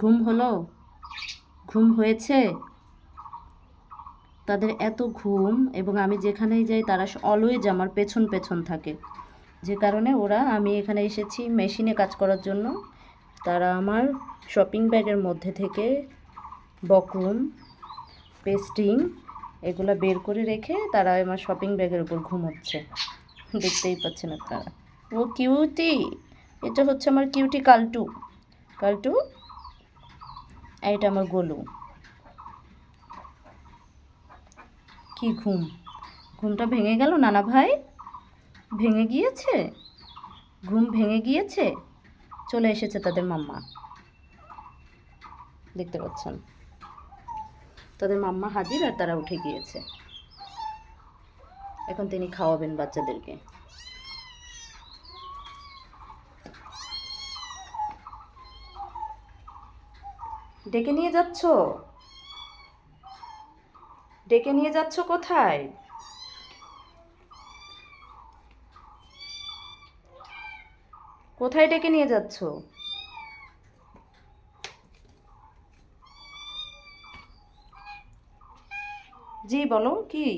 ঘুম হলো? ঘুম হয়েছে? তাদের এত ঘুম এবং আমি যেখানেই যাই তারা অলওয়েজ আমার পেছন পেছন থাকে। যে কারণে ওরা, আমি এখানে এসেছি মেশিনে কাজ করার জন্য। তারা আমার শপিং ব্যাগের মধ্যে থেকে বকরুম পেস্টিং এগুলো বের করে রেখে তারা আমার শপিং ব্যাগের উপর ঘুমোচ্ছে। দেখতেই পাচ্ছেন আপনারা। ও কিউটি এটা হচ্ছে আমার কিউটি কালটু। কালটু আর এটা আমার গোলু। কি ঘুম? ঘুমটা ভেঙে গেল, নানা ভাই? ভেঙে গিয়েছে? ঘুম ভেঙে গিয়েছে? চলে এসেছে তাদের মাম্মা। দেখতে পাচ্ছেন? তাদের মাম্মা হাজির আর তারা উঠে গিয়েছে। এখন তিনি খাওয়াবেন বাচ্চাদেরকে। ডেকে নিয়ে যাচ্ছ? ডেকে নিয়ে যাচ্ছ কোথায়? কোথায় ডেকে নিয়ে যাচ্ছ? জি, বলো, কি?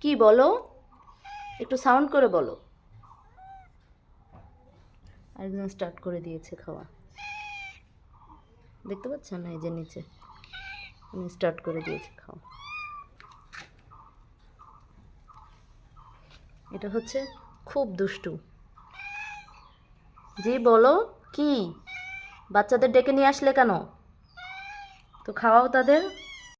কি বলো? একটু সাউন্ড করে বলো। আরেকজন স্টার্ট করে দিয়েছে খাওয়া। দেখতে পাচ্ছেন? এই যে নিচে। আমি স্টার্ট করে দিয়েছি খাওয়া এটা হচ্ছে খুব দুষ্টু। জি, বলো, কি? বাচ্চাদের ডেকে নিয়ে আসলে কেন? তো খাওয়াও তাদের।